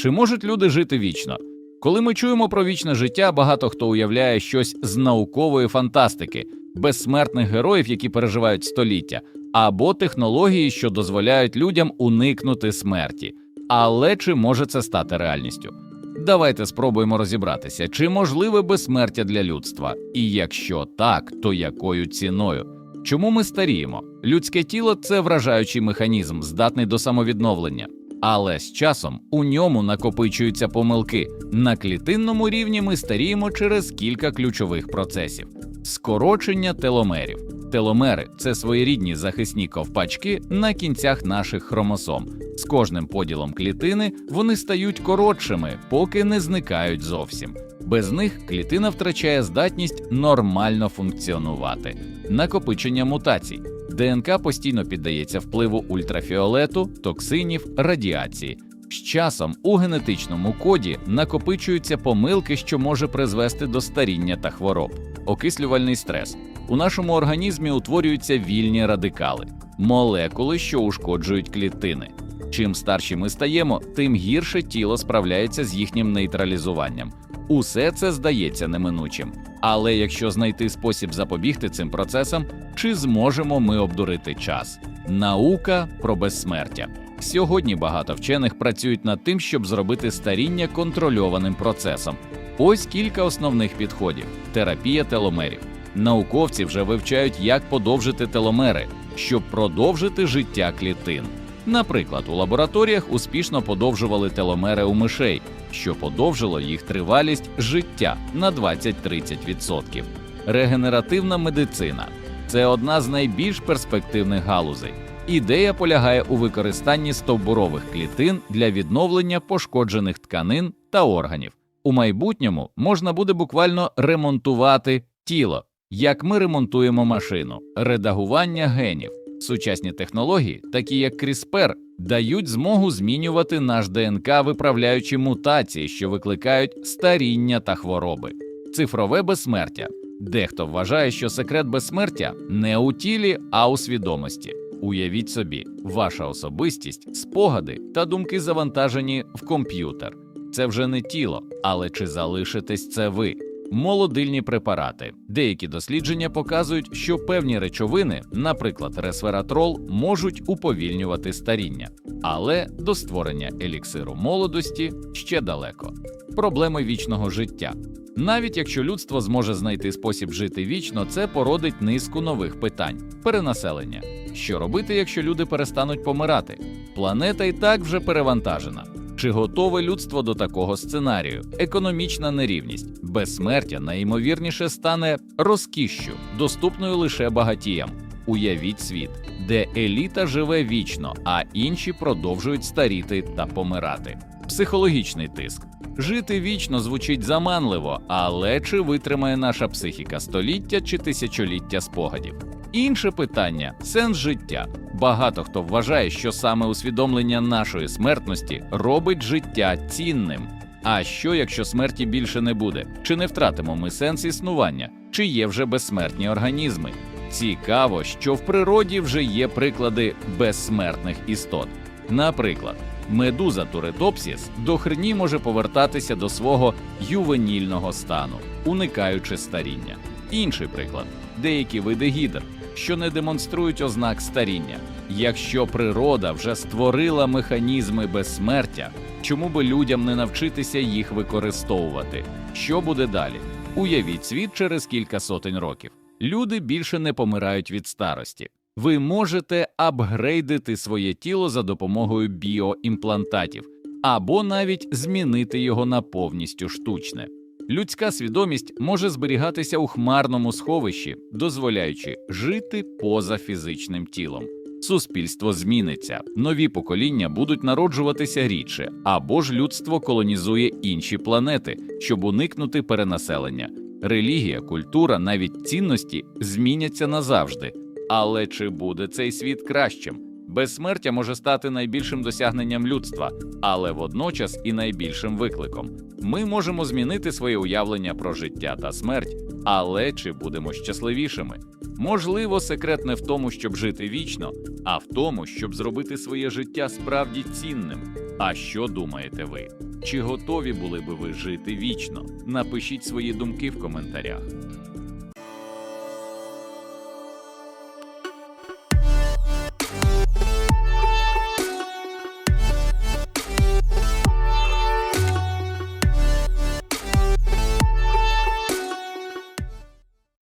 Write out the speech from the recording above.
Чи можуть люди жити вічно? Коли ми чуємо про вічне життя, багато хто уявляє щось з наукової фантастики, безсмертних героїв, які переживають століття, або технології, що дозволяють людям уникнути смерті. Але чи може це стати реальністю? Давайте спробуємо розібратися, чи можливе безсмертя для людства, і якщо так, то якою ціною? Чому ми старіємо? Людське тіло це вражаючий механізм, здатний до самовідновлення. Але з часом у ньому накопичуються помилки. На клітинному рівні ми старіємо через кілька ключових процесів: скорочення теломерів. Теломери це своєрідні захисні ковпачки на кінцях наших хромосом. З кожним поділом клітини вони стають коротшими, поки не зникають зовсім. Без них клітина втрачає здатність нормально функціонувати. Накопичення мутацій. ДНК постійно піддається впливу ультрафіолету, токсинів, радіації. З часом у генетичному коді накопичуються помилки, що може призвести до старіння та хвороб. Окислювальний стрес. У нашому організмі утворюються вільні радикали, молекули, що ушкоджують клітини. Чим старші ми стаємо, тим гірше тіло справляється з їхнім нейтралізуванням. Усе це здається неминучим. Але якщо знайти спосіб запобігти цим процесам, чи зможемо ми обдурити час? Наука про безсмертя. Сьогодні багато вчених працюють над тим, щоб зробити старіння контрольованим процесом. Ось кілька основних підходів: терапія теломерів. Науковці вже вивчають, як подовжити теломери, щоб продовжити життя клітин. Наприклад, у лабораторіях успішно подовжували теломери у мишей, що подовжило їх тривалість життя на 20-30%. Регенеративна медицина це одна з найбільш перспективних галузей. Ідея полягає у використанні стовбурових клітин для відновлення пошкоджених тканин та органів. У майбутньому можна буде буквально ремонтувати тіло, як ми ремонтуємо машину, редагування генів. Сучасні технології, такі як CRISPR, дають змогу змінювати наш ДНК, виправляючи мутації, що викликають старіння та хвороби. Цифрове безсмертя. Дехто вважає, що секрет безсмертя не у тілі, а у свідомості. Уявіть собі, ваша особистість, спогади та думки завантажені в комп'ютер. Це вже не тіло, але чи залишитесь це ви? Молодильні препарати. Деякі дослідження показують, що певні речовини, наприклад, ресвератрол, можуть уповільнювати старіння, але до створення еліксиру молодості ще далеко. Проблеми вічного життя. Навіть якщо людство зможе знайти спосіб жити вічно, це породить низку нових питань: перенаселення. Що робити, якщо люди перестануть помирати? Планета і так вже перевантажена. Чи готове людство до такого сценарію? Економічна нерівність, безсмертя найімовірніше стане розкішшю, доступною лише багатіям. Уявіть світ, де еліта живе вічно, а інші продовжують старіти та помирати. Психологічний тиск. Жити вічно звучить заманливо, але чи витримає наша психіка століття чи тисячоліття спогадів? Інше питання сенс життя. Багато хто вважає, що саме усвідомлення нашої смертності робить життя цінним. А що, якщо смерті більше не буде? Чи не втратимо ми сенс існування? Чи є вже безсмертні організми? Цікаво, що в природі вже є приклади безсмертних істот. Наприклад, медуза Туретопсіс до хрені може повертатися до свого ювенільного стану, уникаючи старіння. Інший приклад деякі види гідр, що не демонструють ознак старіння. Якщо природа вже створила механізми безсмертя, чому би людям не навчитися їх використовувати? Що буде далі? Уявіть світ через кілька сотень років. Люди більше не помирають від старості. Ви можете апгрейдити своє тіло за допомогою біоімплантатів або навіть змінити його на повністю штучне. Людська свідомість може зберігатися у хмарному сховищі, дозволяючи жити поза фізичним тілом. Суспільство зміниться, нові покоління будуть народжуватися рідше, або ж людство колонізує інші планети, щоб уникнути перенаселення. Релігія, культура, навіть цінності зміняться назавжди. Але чи буде цей світ кращим? Безсмертя може стати найбільшим досягненням людства, але водночас і найбільшим викликом. Ми можемо змінити своє уявлення про життя та смерть, але чи будемо щасливішими? Можливо, секрет не в тому, щоб жити вічно, а в тому, щоб зробити своє життя справді цінним. А що думаєте ви? Чи готові були би ви жити вічно? Напишіть свої думки в коментарях.